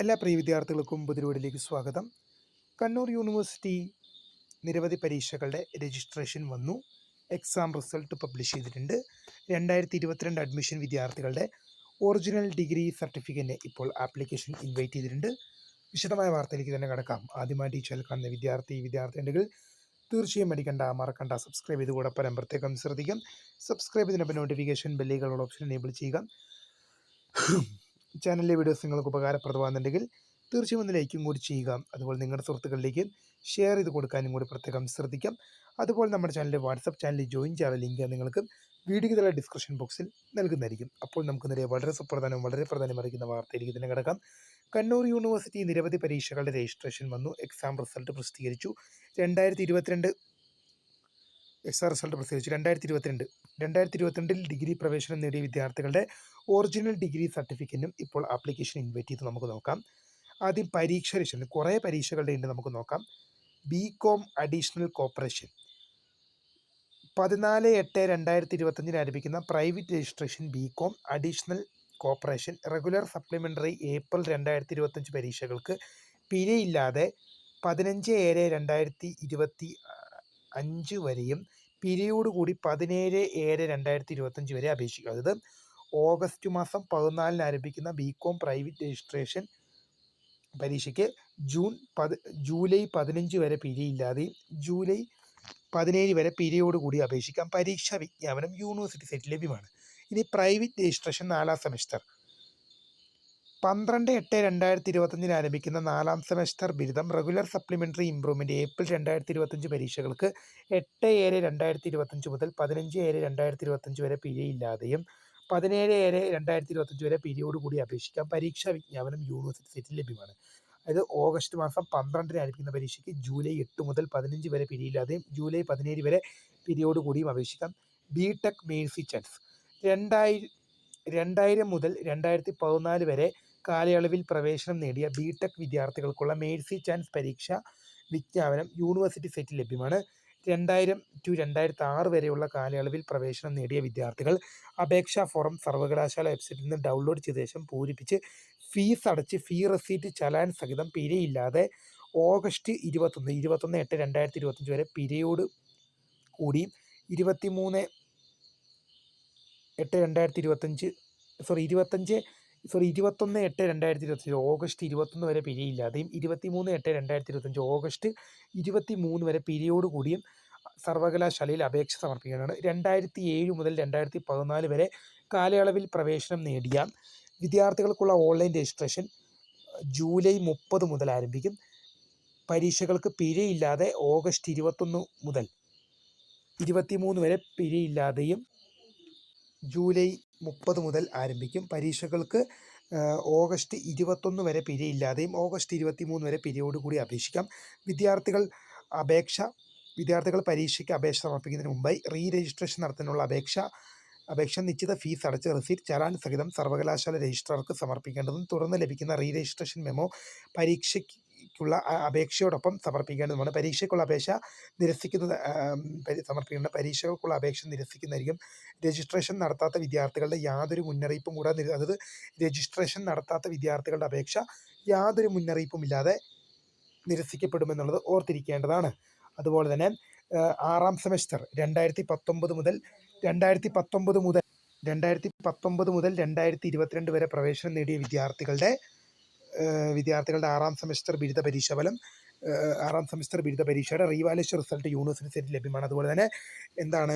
എല്ലാ പ്രിയ വിദ്യാർത്ഥികൾക്കും പുതിരുവീടിലേക്ക് സ്വാഗതം. കണ്ണൂർ യൂണിവേഴ്സിറ്റി നിരവധി പരീക്ഷകളുടെ രജിസ്ട്രേഷൻ വന്നു. എക്സാം റിസൾട്ട് പബ്ലിഷ് ചെയ്തിട്ടുണ്ട്. രണ്ടായിരത്തി ഇരുപത്തിരണ്ട് അഡ്മിഷൻ വിദ്യാർത്ഥികളുടെ ഒറിജിനൽ ഡിഗ്രി സർട്ടിഫിക്കറ്റിന് ഇപ്പോൾ ആപ്ലിക്കേഷൻ ഇൻവൈറ്റ് ചെയ്തിട്ടുണ്ട്. വിശദമായ വാർത്തയിലേക്ക് തന്നെ കിടക്കാം. ആദ്യമായി ചാനൽ കാണുന്ന വിദ്യാർത്ഥി വിദ്യാർത്ഥിനികൾ തീർച്ചയായും മടിക്കണ്ട മറക്കണ്ട. സബ്സ്ക്രൈബ് ചെയ്ത് കൂടെ പരം പ്രത്യേകം ശ്രദ്ധിക്കാം. സബ്സ്ക്രൈബ് ചെയ്തിനൊപ്പം നോട്ടിഫിക്കേഷൻ ബെല്ലുകളുള്ള ഓപ്ഷൻ എനേബിൾ ചെയ്യുക. ചാനലിലെ വീഡിയോസ് നിങ്ങൾക്ക് ഉപകാരപ്രദമാകുന്നുണ്ടെങ്കിൽ തീർച്ചയായും ഒന്ന് ലൈക്കും കൂടി ചെയ്യുക. അതുപോലെ നിങ്ങളുടെ സുഹൃത്തുക്കളിലേക്ക് ഷെയർ ചെയ്ത് കൊടുക്കാനും കൂടി പ്രത്യേകം ശ്രദ്ധിക്കാം. അതുപോലെ നമ്മുടെ ചാനലിലെ വാട്സപ്പ് ചാനലിൽ ജോയിൻ ചെയ്യാനുള്ള ലിങ്ക് നിങ്ങൾക്ക് വീഡിയോ തല ഡിസ്ക്രിപ്ഷൻ ബോക്സിൽ നൽകുന്നതായിരിക്കും. അപ്പോൾ നമുക്ക് നേരെ വളരെ സുപ്രധാനം വളരെ പ്രധാനം അറിയിക്കുന്ന വാർത്തയിലേക്ക് തന്നെ കിടക്കാം. കണ്ണൂർ യൂണിവേഴ്സിറ്റി നിരവധി പരീക്ഷകളുടെ രജിസ്ട്രേഷൻ വന്നു. എക്സാം റിസൾട്ട് പ്രസിദ്ധീകരിച്ചു. രണ്ടായിരത്തി എക്സാം റിസൾട്ട് പ്രസിദ്ധീകരിച്ചു രണ്ടായിരത്തി ഇരുപത്തിരണ്ട് രണ്ടായിരത്തി ഇരുപത്തിരണ്ടിൽ ഡിഗ്രി പ്രവേശനം നേടിയ വിദ്യാർത്ഥികളുടെ ഒറിജിനൽ ഡിഗ്രി സർട്ടിഫിക്കറ്റിനും ഇപ്പോൾ ആപ്ലിക്കേഷൻ ഇൻവൈറ്റ് ചെയ്ത് നമുക്ക് നോക്കാം. ആദ്യം പരീക്ഷ രക്ഷണം കുറേ പരീക്ഷകളുടെ ഉണ്ട് നമുക്ക് നോക്കാം. ബി കോം അഡീഷണൽ കോപ്പറേഷൻ പതിനാല് എട്ട് രണ്ടായിരത്തി ഇരുപത്തഞ്ചിന് ആരംഭിക്കുന്ന private registration B com additional cooperation regular supplementary April രണ്ടായിരത്തി ഇരുപത്തഞ്ച് പരീക്ഷകൾക്ക് പിഴയില്ലാതെ പതിനഞ്ച് ഏഴ് രണ്ടായിരത്തി ഇരുപത്തി അഞ്ച് വരെയും പിരിയോടുകൂടി പതിനേഴ് ഏഴ് രണ്ടായിരത്തി ഇരുപത്തഞ്ച് വരെ അപേക്ഷിക്കുക. അതായത് ഓഗസ്റ്റ് മാസം പതിനാലിന് ആരംഭിക്കുന്ന ബി കോം പ്രൈവറ്റ് രജിസ്ട്രേഷൻ പരീക്ഷയ്ക്ക് ജൂൺ പത് ജൂലൈ പതിനഞ്ച് വരെ പിരിയില്ലാതെയും ജൂലൈ പതിനേഴ് വരെ പിരിയോട് കൂടി അപേക്ഷിക്കാം. പരീക്ഷാ വിജ്ഞാപനം യൂണിവേഴ്സിറ്റി സൈറ്റിൽ ലഭ്യമാണ്. ഇനി പ്രൈവറ്റ് രജിസ്ട്രേഷൻ നാലാം സെമസ്റ്റർ. പന്ത്രണ്ട് എട്ട് രണ്ടായിരത്തി ഇരുപത്തഞ്ചിന് ആരംഭിക്കുന്ന നാലാം സെമസ്റ്റർ ബിരുദം റെഗുലർ സപ്ലിമെന്ററി ഇംപ്രൂവ്മെന്റ് ഏപ്രിൽ രണ്ടായിരത്തി ഇരുപത്തഞ്ച് പരീക്ഷകൾക്ക് എട്ട് ഏഴ് രണ്ടായിരത്തി ഇരുപത്തഞ്ച് മുതൽ പതിനഞ്ച് ഏഴ് രണ്ടായിരത്തി ഇരുപത്തഞ്ച് വരെ പിഴയില്ലാതെയും പതിനേഴ് ഏഴ് രണ്ടായിരത്തി ഇരുപത്തഞ്ച് വരെ പിരിയോടുകൂടി അപേക്ഷിക്കാം. പരീക്ഷാ വിജ്ഞാപനം യൂണിവേഴ്സിറ്റി സൈറ്റിൽ ലഭ്യമാണ്. അതായത് ഓഗസ്റ്റ് മാസം പന്ത്രണ്ടിന് ആരംഭിക്കുന്ന പരീക്ഷയ്ക്ക് ജൂലൈ എട്ട് മുതൽ പതിനഞ്ച് വരെ പിരിയില്ലാതെയും ജൂലൈ പതിനേഴ് വരെ പിരിയോടുകൂടിയും അപേക്ഷിക്കാം. B tech mercy chance. രണ്ടായിരം രണ്ടായിരം മുതൽ രണ്ടായിരത്തി പതിനാല് വരെ കാലയളവിൽ പ്രവേശനം നേടിയ ബി ടെക് വിദ്യാർത്ഥികൾക്കുള്ള മേഴ്സി ചാൻസ് പരീക്ഷ വിജ്ഞാപനം യൂണിവേഴ്സിറ്റി സൈറ്റിൽ ലഭ്യമാണ്. രണ്ടായിരം ടു രണ്ടായിരത്തി ആറ് വരെയുള്ള കാലയളവിൽ പ്രവേശനം നേടിയ വിദ്യാർത്ഥികൾ അപേക്ഷാ ഫോറം സർവകലാശാല വെബ്സൈറ്റിൽ നിന്ന് ഡൗൺലോഡ് ചെയ്ത ശേഷം പൂരിപ്പിച്ച് ഫീസ് അടച്ച് ഫീ റെസീറ്റ് ചലാൻ സഹിതം പിഴയില്ലാതെ ഓഗസ്റ്റ് ഇരുപത്തൊന്ന് ഇരുപത്തൊന്ന് എട്ട് രണ്ടായിരത്തി ഇരുപത്തഞ്ച് വരെ പിരിയോട് കൂടി ഇരുപത്തി മൂന്ന് എട്ട് രണ്ടായിരത്തി ഇരുപത്തഞ്ച് സോറി ഇരുപത്തഞ്ച് സോറി ഇരുപത്തൊന്ന് എട്ട് രണ്ടായിരത്തി ഇരുപത്തഞ്ച് ഓഗസ്റ്റ് ഇരുപത്തൊന്ന് വരെ പിരിയില്ലാതെയും ഇരുപത്തി മൂന്ന് എട്ട് രണ്ടായിരത്തി ഇരുപത്തഞ്ച് ഓഗസ്റ്റ് ഇരുപത്തി മൂന്ന് വരെ പിരിയോട് കൂടിയും സർവകലാശാലയിൽ അപേക്ഷ സമർപ്പിക്കാനാണ് രണ്ടായിരത്തി ഏഴ് മുതൽ രണ്ടായിരത്തി പതിനാല് വരെ കാലയളവിൽ പ്രവേശനം നേടിയ വിദ്യാർത്ഥികൾക്കുള്ള ഓൺലൈൻ രജിസ്ട്രേഷൻ ജൂലൈ മുപ്പത് മുതൽ ആരംഭിക്കും. പരീക്ഷകൾക്ക് പിഴയില്ലാതെ ഓഗസ്റ്റ് ഇരുപത്തൊന്ന് മുതൽ ഇരുപത്തിമൂന്ന് വരെ പിഴയില്ലാതെയും ജൂലൈ മുപ്പത് മുതൽ ആരംഭിക്കും. പരീക്ഷകൾക്ക് ഓഗസ്റ്റ് ഇരുപത്തൊന്ന് വരെ പിരിയില്ലാതെയും ഓഗസ്റ്റ് ഇരുപത്തി മൂന്ന് വരെ പിരിയോടുകൂടി അപേക്ഷിക്കാം. വിദ്യാർത്ഥികൾ അപേക്ഷ വിദ്യാർത്ഥികൾ പരീക്ഷയ്ക്ക് അപേക്ഷ സമർപ്പിക്കുന്നതിന് മുമ്പായി റീ രജിസ്ട്രേഷൻ നടത്താനുള്ള അപേക്ഷ അപേക്ഷ നിശ്ചിത ഫീസ് അടച്ച് റെസീറ്റ് ചലാൻ സഹിതം സർവകലാശാല രജിസ്ട്രാർക്ക് സമർപ്പിക്കേണ്ടതും തുടർന്ന് ലഭിക്കുന്ന റീ രജിസ്ട്രേഷൻ മെമ്മോ പരീക്ഷയ്ക്കുള്ള അപേക്ഷയോടൊപ്പം സമർപ്പിക്കേണ്ടതുമാണ്. പരീക്ഷയ്ക്കുള്ള അപേക്ഷ നിരസിക്കുന്നത് സമർപ്പിക്കേണ്ട പരീക്ഷകൾക്കുള്ള അപേക്ഷ നിരസിക്കുന്നതായിരിക്കും. രജിസ്ട്രേഷൻ നടത്താത്ത വിദ്യാർത്ഥികളുടെ യാതൊരു മുന്നറിയിപ്പും കൂടാതെ അതായത് രജിസ്ട്രേഷൻ നടത്താത്ത വിദ്യാർത്ഥികളുടെ അപേക്ഷ യാതൊരു മുന്നറിയിപ്പും ഇല്ലാതെ നിരസിക്കപ്പെടുമെന്നുള്ളത് ഓർത്തിരിക്കേണ്ടതാണ്. അതുപോലെ തന്നെ ആറാം സെമസ്റ്റർ രണ്ടായിരത്തി പത്തൊമ്പത് മുതൽ രണ്ടായിരത്തി പത്തൊമ്പത് മുതൽ രണ്ടായിരത്തി പത്തൊമ്പത് മുതൽ രണ്ടായിരത്തി ഇരുപത്തിരണ്ട് വരെ പ്രവേശനം നേടിയ വിദ്യാർത്ഥികളുടെ വിദ്യാർത്ഥികളുടെ ആറാം സെമസ്റ്റർ ബിരുദ പരീക്ഷ ഫലം ആറാം സെമസ്റ്റർ ബിരുദ പരീക്ഷയുടെ റീവാലേഷൻ റിസൾട്ട് യൂണിവേഴ്സിറ്റി ലഭ്യമാണ്. അതുപോലെ തന്നെ എന്താണ്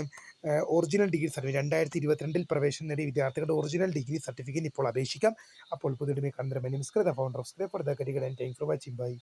ഒറിജിനൽ ഡിഗ്രി സർട്ടിഫിക്കറ്റ് രണ്ടായിരത്തി ഇരുപത്തിരണ്ടിൽ പ്രവേശനം നേടിയ വിദ്യാർത്ഥികളുടെ ഒറിജിനൽ ഡിഗ്രി സർട്ടിഫിക്കറ്റ് ഇപ്പോൾ അപേക്ഷിക്കാം. അപ്പോൾ പുതിയ കാണുന്ന നമസ്കൃത ഫൗണ്ടർ ഓഫ് സ്ക്രേ ഫോർ ദ കരികൾ ആൻഡ് ഫോർ വാച്ചിങ് ബൈ